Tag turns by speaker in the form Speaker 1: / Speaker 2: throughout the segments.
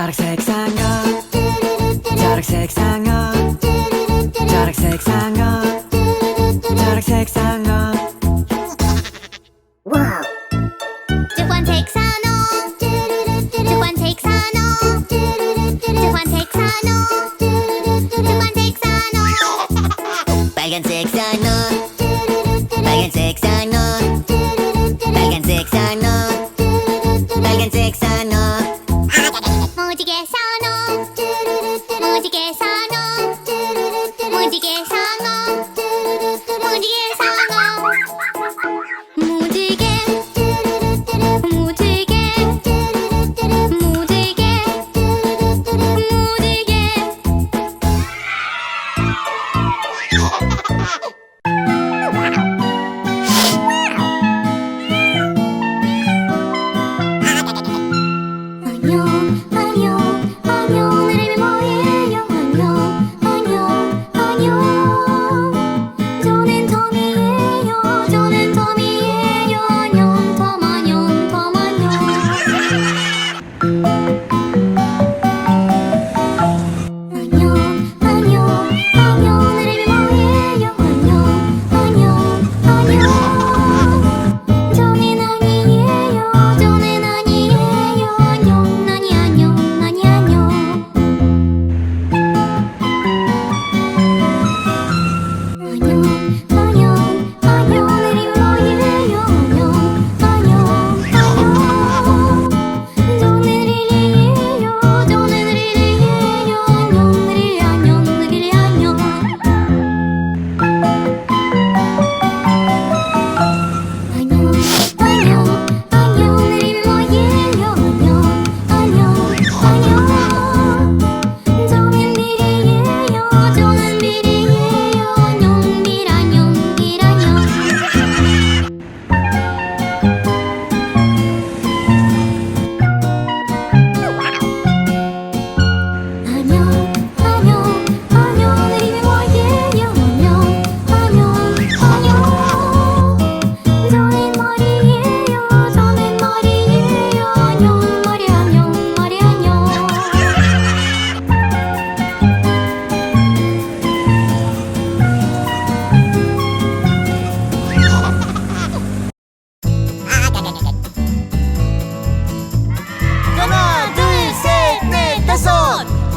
Speaker 1: Got sex. Magic is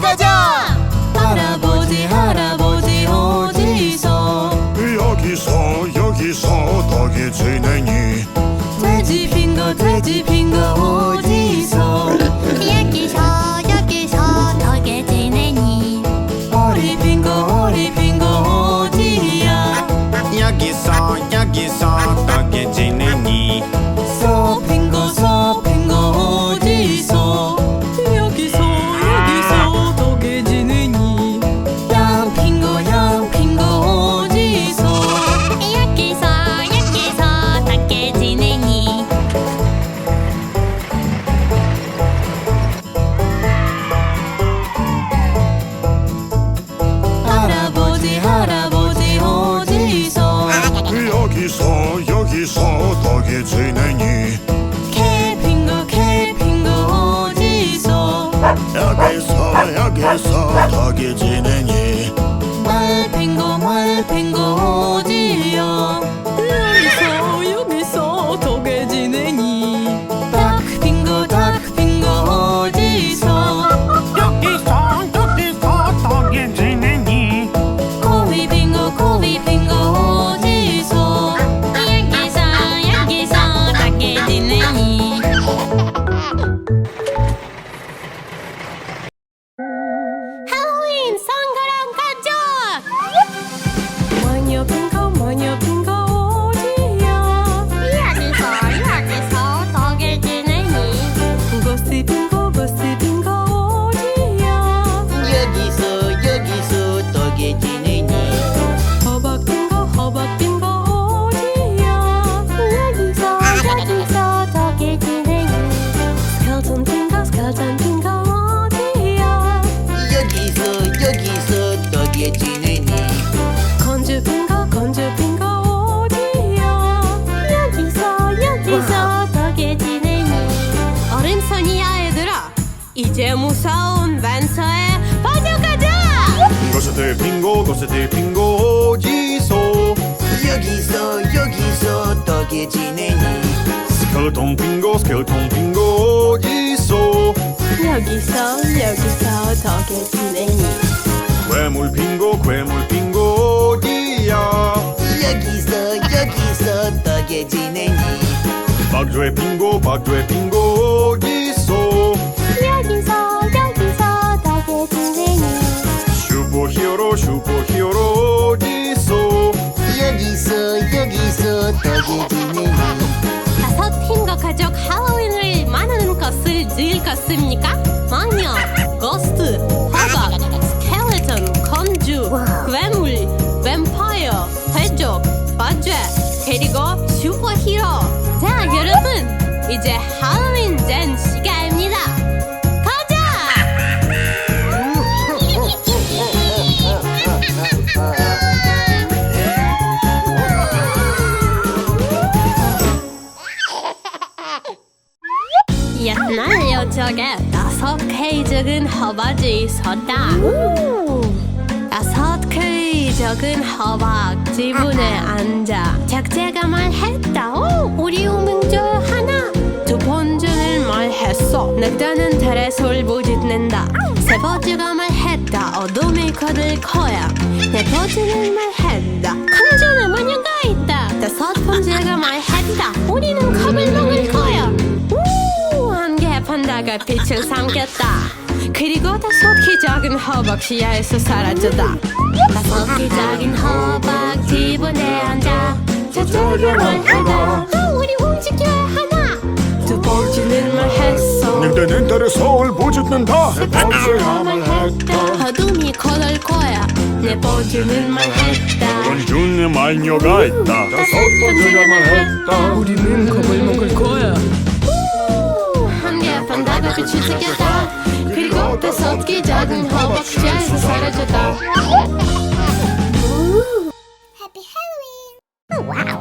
Speaker 1: 가자!
Speaker 2: 할아버지 할아버지 어디서?
Speaker 3: 여기서 여기서 닭이 지내니?
Speaker 2: 돼지 핑거 돼지 핑거
Speaker 4: 잘 지내니
Speaker 2: 캠핑도 캠핑도
Speaker 3: 어디서? 여기서
Speaker 2: 여기서
Speaker 3: 덕이 지내니
Speaker 4: 고스트 빙고 어디서
Speaker 1: 여기서 여기서 덕에 지내니?
Speaker 4: 스켈통 빙고 스켈통 빙고 어디서
Speaker 3: 여기서 여기서 덕에 지내니?
Speaker 4: 괴물 빙고 괴물 빙고 어디야.
Speaker 1: 여기서 여기서 덕에 지내니?
Speaker 4: 박쥐 빙고 박쥐 빙고 어디
Speaker 3: 다섯 팀과 가족 할로윈을 많은 것을 즐길 것입니까? 아니요 고스트, 호박, 스켈레톤, 건주, 괴물, 뱀파이어, 해적, 바쥐 그리고 슈퍼히로 자 여러분 이제 할로윈 여적에 다섯 개의 적은 허바지 있었다. 다섯 개의 적은 허박 지붕에 앉아 작제가 말했다. 오, 우리 우명조 하나. 두 번째는 말했어. 늑대는 ter에 솔부 짓는다. 세 번째가 말했다. 어둠이 거들 거야. 네 번째는 말했다. 강전에 마녀가 있다. 다섯 번째가 말했다. 우리는 겁을 먹을 판다가 빛을 삼켰다. 그리고 개 작은 허박 시야에서 사라졌다. 개 작은 허박 지붕에 앉아 저쪽에 말하다. 아, 우리 움직여야 하나. 두 번째는 말했어.
Speaker 4: 늑대는 달에 서울 보짓는다 세 번째가 말했다
Speaker 3: 어둠이 거들 거야. 네 번째는 말했다.
Speaker 4: 원준의 말녀가 있다 다섯 번째가 말했다
Speaker 3: 우리는 겁을 먹을 거야. 빛을 새겼다. 그리고 다섯 개 작은 허벅 시야에서 사라졌다.
Speaker 2: 해피 헬로윈 와우